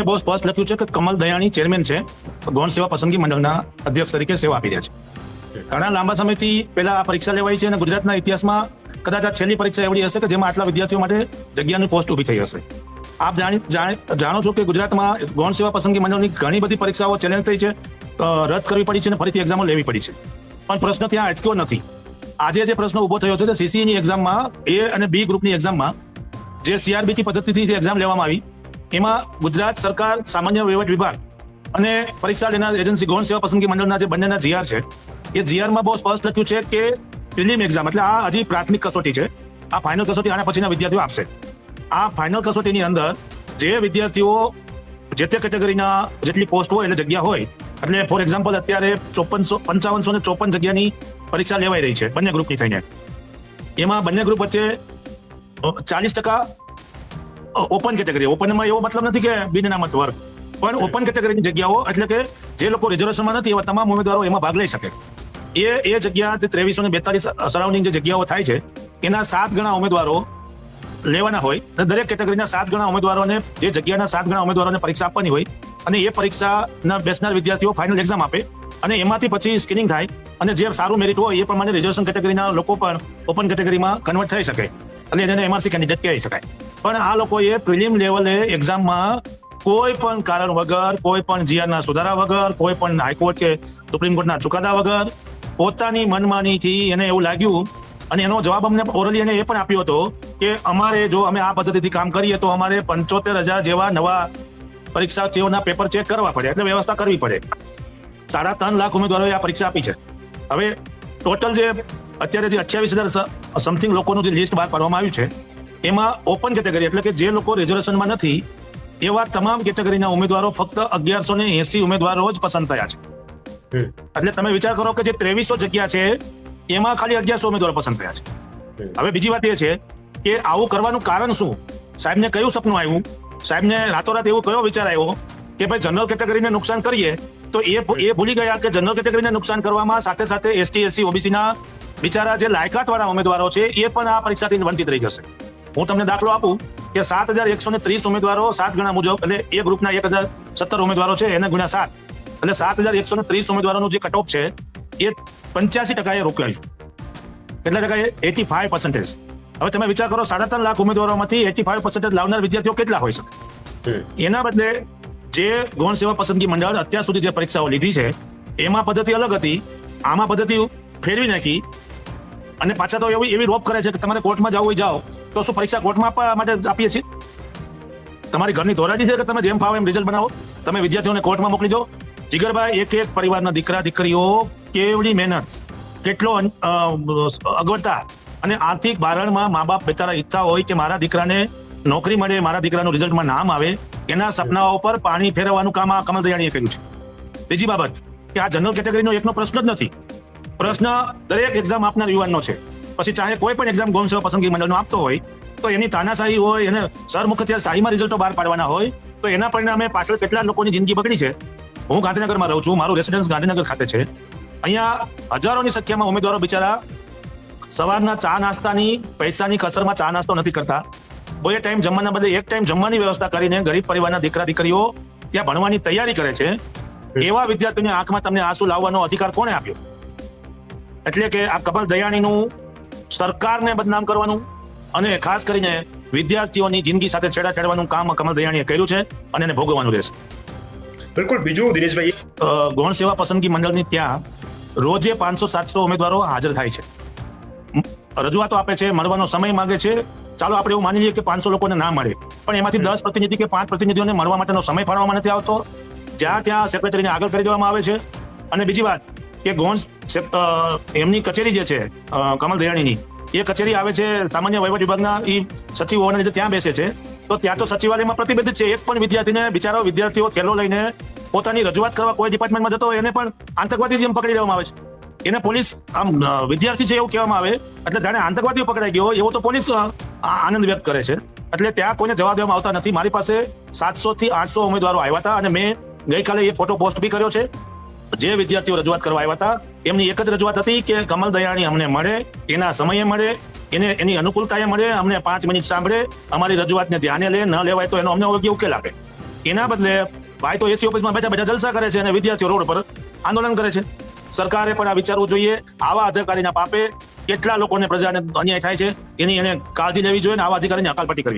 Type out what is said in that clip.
બહુ સ્પષ્ટ લખ્યું છે કે કમલ દયાણી ચેરમેન છે. ગૌણ સેવા પસંદગી મંડળના અધ્યક્ષ તરીકે સેવા આપી રહ્યા છે. ઘણા લાંબા સમયથી પહેલા આ પરીક્ષા લેવાઈ છે અને ગુજરાતના ઇતિહાસમાં કદાચ આ છેલ્લી પરીક્ષા એવડી હશે કે જેમાં આટલા વિદ્યાર્થીઓ માટે જગ્યાની પોસ્ટ ઊભી થઈ હશે. આપ જાણી છો કે ગુજરાતમાં ગૌણ સેવા પસંદગી મંડળની ઘણી બધી પરીક્ષાઓ ચેલેન્જ થઈ છે રદ કરવી પડી છે અને ફરીથી એક્ઝામો લેવી પડી છે. પણ પ્રશ્ન ત્યાં અટક્યો નથી. આજે જે પ્રશ્ન ઊભો થયો છે તે સીસીની એક્ઝામમાં એ અને બી ગ્રુપની એક્ઝામમાં જે સીઆરબીટી પદ્ધતિથી એક્ઝામ લેવામાં આવી એમાં ગુજરાત સરકાર, સામાન્ય વહીવટ વિભાગ અને પરીક્ષા લેનાર એજન્સી, ગૌણ સેવા પસંદગી મંડળના જે બંનેના જીઆર છે, એ જીઆરમાં બહુ સ્પષ્ટ લખ્યું છે કે પ્રિલિમ એક્ઝામ, એટલે આ હજી પ્રાથમિક કસોટી છે, આ ફાઇનલ કસોટી આના પછીના વિદ્યાર્થીઓ આપશે. આ ફાઇનલ કસોટીની અંદર જે વિદ્યાર્થીઓ જે તે કેટેગરીના જેટલી પોસ્ટ હોય, એટલે જગ્યા હોય, એટલે ફોર એક્ઝામ્પલ અત્યારે ચોપનસો, પંચાવનસો ને ચોપન જગ્યાની પરીક્ષા લેવાઈ રહી છે, બંને ગ્રુપની થઈને. એમાં બંને ગ્રુપ વચ્ચે ચાલીસ ટકા ઓપન કેટેગરી ઓપનમાં એવો મતલબ નથી કે બિન અનામત વર્ગ. પણ ઓપન કેટેગરીની જગ્યાઓ એટલે કે જે લોકો રિઝર્વેશનમાં નથી એવા તમામ ઉમેદવારો એમાં ભાગ લઈ શકે. એ એ જગ્યા ત્રેવીસો ને બેતાલીસ સરાઉન્ડિંગ જે જગ્યાઓ થાય છે એના સાત ગણા ઉમેદવારો લેવાના હોય. અને દરેક કેટેગરીના સાત ગણા ઉમેદવારોને જે જગ્યાના સાત ગણા ઉમેદવારોને પરીક્ષા આપવાની હોય અને એ પરીક્ષાના બેસનાર વિદ્યાર્થીઓ ફાઇનલ એક્ઝામ આપે અને એમાંથી પછી સ્ક્રીનિંગ થાય અને જે સારું મેરિટ હોય એ પ્રમાણે રિઝર્વેશન કેટેગરીના લોકો પણ ઓપન કેટેગરીમાં કન્વર્ટ થઈ શકે. એટલે એને એમઆરસી કેન્ડિડેટ કહી શકાય. પણ આ લોકોએ પ્રિલિમ લેવલે એક્ઝામમાં કોઈ પણ કારણ વગર, કોઈ પણ જીઆરના સુધારા વગર, કોઈ પણ હાઈકોર્ટ કે સુપ્રીમ કોર્ટના ચુકાદા વગર પોતાની મનમાનીથી એને એવું લાગ્યું અને એનો જવાબ અમને ઓરલી એને એ પણ આપ્યો હતો કે અમારે જો અમે આ પદ્ધતિથી કામ કરીએ તો અમારે પંચોતેર હજાર જેવા નવા પરીક્ષાર્થીઓના પેપર ચેક કરવા પડે એટલે વ્યવસ્થા કરવી પડે. સાડા ત્રણ લાખ ઉમેદવારોએ આ પરીક્ષા આપી છે. હવે ટોટલ જે અત્યારે જે અઠ્યાવીસ હજાર સમથિંગ લોકોનું જે લિસ્ટ બહાર પાડવામાં આવ્યું છે એમાં ઓપન કેટેગરી એટલે કે જે લોકો રિઝર્વેશનમાં નથી એવા તમામ કેટેગરીના ઉમેદવારો ફક્ત અગિયારસો ને એસી ઉમેદવારો જ પસંદ થયા છે. એટલે તમે વિચાર કરો કે જે ત્રેવીસો જગ્યા છે એમાં ખાલી અગિયારસો ઉમેદવારો પસંદ થયા છે. હવે બીજી વાત એ છે કે આવું કરવાનું કારણ શું? સાહેબને કયું સપનું આવ્યું? સાહેબને રાતોરાત એવો કયો વિચાર આવ્યો કે ભાઈ જનરલ કેટેગરીને નુકસાન કરીએ તો એ એ ભૂલી ગયા કે જનરલ કેટેગરીને નુકસાન કરવામાં સાથે સાથે એસટી એસસી ઓબીસીના બિચારા જે લાયકાત વાળા ઉમેદવારો છે એ પણ આ પરીક્ષાથી વંચિત રહી જશે. હું તમને દાખલો આપું કે સાત હજાર એકસો ને ત્રીસ ઉમેદવારો સાત ગણા મુજબ એટલે એ ગ્રુપના એક હજાર સત્તર ઉમેદવારો છે એને ગુણ્યા સાત. એટલે સાત હજાર એકસો ને ત્રીસ ઉમેદવારોનું જે કટઓફ છે એ પંચ્યાસી ટકાએ રોકાયું. કેટલા ટકા એટી ફાઈવ પર્સન્ટેજ. હવે તમે વિચાર કરો સાડા ત્રણ લાખ ઉમેદવારોમાંથી એટી ફાઈવ પર્સન્ટેજ લાવનાર વિદ્યાર્થીઓ કેટલા હોઈ શકે? એના બદલે જે ગૌણ સેવા પસંદગી મંડળ અત્યાર સુધી જે પરીક્ષાઓ લીધી છે એમાં પદ્ધતિ અલગ હતી. આમાં પદ્ધતિ ફેરવી નાખી. અને પાછા તો એવી એવી રોપ કરે છે કે તમારે કોર્ટમાં જવું હોય જાઓ. તો શું પરીક્ષા કોર્ટમાં આપવા માટે આપીએ છીએ? તમારી ઘરની ધોરાજી છે કે તમે જેમ ફાવે એમ રિઝલ્ટ બનાવો? તમે વિદ્યાર્થીઓને કોર્ટમાં મોકલી દો. જીગરભાઈ, એક એક પરિવારના દીકરા, દીકરીઓ કેવડી મહેનત, કેટલો અગવડતા અને આર્થિક ભારણમાં મા બાપ બેચારા ઈચ્છા હોય કે મારા દીકરાને નોકરી મળે, મારા દીકરાનું રિઝલ્ટમાં નામ આવે, એના સપનાઓ પર પાણી ફેરવવાનું કામ આ કમલ દયાણીએ કર્યું છે. બીજી બાબત કે આ જનરલ કેટેગરીનો એકનો પ્રશ્ન જ નથી. પ્રશ્ન દરેક એક્ઝામ આપનાર યુવાનનો છે. પછી ચાહે કોઈ પણ એક્ઝામ ગૌણ સેવા પસંદગી મંડળનો આપતો હોય તો એની તાનાશાહી હોય એને સરમુખત્યાર શાહીમાં રિઝલ્ટો બહાર પાડવાના હોય તો એના પરિણામે પાછળ કેટલા લોકોની જિંદગી બગડી છે? હું ગાંધીનગરમાં રહું છું મારું રેસિડન્સ ગાંધીનગર ખાતે છે. અહીંયા હજારોની સંખ્યામાં ઉમેદવારો બિચારા સવારના ચા નાસ્તાની પૈસાની કસરમાં ચા નાસ્તો નથી કરતા. બે ટાઈમ જમવાના બદલે એક ટાઈમ જમવાની વ્યવસ્થા કરીને ગરીબ પરિવારના દીકરા દીકરીઓ ત્યાં ભણવાની તૈયારી કરે છે. એવા વિદ્યાર્થીઓની આંખમાં તમને આંસુ લાવવાનો અધિકાર કોણે આપ્યો? એટલે કે આ કમલ દયાણીનું સરકારને બદનામ કરવાનું અને ખાસ કરીને વિદ્યાર્થીઓની જિંદગી સાથે છેડા છેડવાનું કામ કમલ દયાણીએ કર્યું છે અને એને ભોગવવાનું રહેશે. બિલકુલ. બીજું દિનેશભાઈ ગૌણ સેવા પસંદગી મંડળની ત્યાં રોજે પાંચસો સાતસો ઉમેદવારો હાજર થાય છે. રજૂઆતો આપે છે મળવાનો સમય માંગે છે. ચાલો આપણે એવું માની લઈએ કે પાંચસો લોકોને ના મળે. પણ એમાંથી દસ પ્રતિનિધિ કે પાંચ પ્રતિનિધિઓને મળવા માટેનો સમય ફાળવવામાં નથી આવતો. જ્યાં ત્યાં સેક્રેટરીને આગળ કરી દેવામાં આવે છે. અને બીજી વાત કે ગૌણ એમની કચેરી જે છે કમલ દયાણીની એ કચેરી આવે છે સામાન્ય વહીવટ વિભાગના એ સચિવ હોવાના લીધે ત્યાં બેસે છે. તો ત્યાં તો સચિવાલયમાં પ્રતિબંધિત છે. એક પણ વિદ્યાર્થીને, બિચારો વિદ્યાર્થીઓ થેલો લઈને પોતાની રજૂઆત કરવા કોઈ ડિપાર્ટમેન્ટમાં જતો હોય, એને પણ આતંકવાદી જેમ પકડી લેવામાં આવે છે. એને પોલીસ, આમ વિદ્યાર્થી છે એવું કહેવામાં આવે, એટલે જાણે આતંકવાદીઓ પકડાઈ ગયો એવો તો પોલીસ આનંદ વ્યક્ત કરે છે. એટલે ત્યાં કોઈને જવાબ દેવામાં આવતા નથી. મારી પાસે સાતસો થી આઠસો ઉમેદવારો આવ્યા હતા અને મેં ગઈકાલે એ ફોટો પોસ્ટ બી કર્યો છે. જે વિદ્યાર્થીઓ રજૂઆત કરવા આવ્યા હતા, એમની એક જ રજૂઆત હતી કે કમલ દયાણી અમને મળે, એના સમયે મળે, એને એની અનુકૂળતાએ મળે, અમને પાંચ મિનિટ સાંભળે, અમારી રજૂઆતને ધ્યાને લે, ન લેવાય તો એનો અમને યોગ્ય ઉકેલ આપે. એના બદલે ભાઈ તો એસી ઓફિસમાં બેઠા બેઠા જલસા કરે છે અને વિદ્યાર્થીઓ રોડ પર આંદોલન કરે છે. સરકારે પણ આ વિચારવું જોઈએ, આવા અધિકારીના પાપે કેટલા લોકોને પ્રજાને અન્યાય થાય છે, એની એને કાળજી લેવી જોઈએ અને આવા અધિકારીની હકાલપટ્ટી કરવી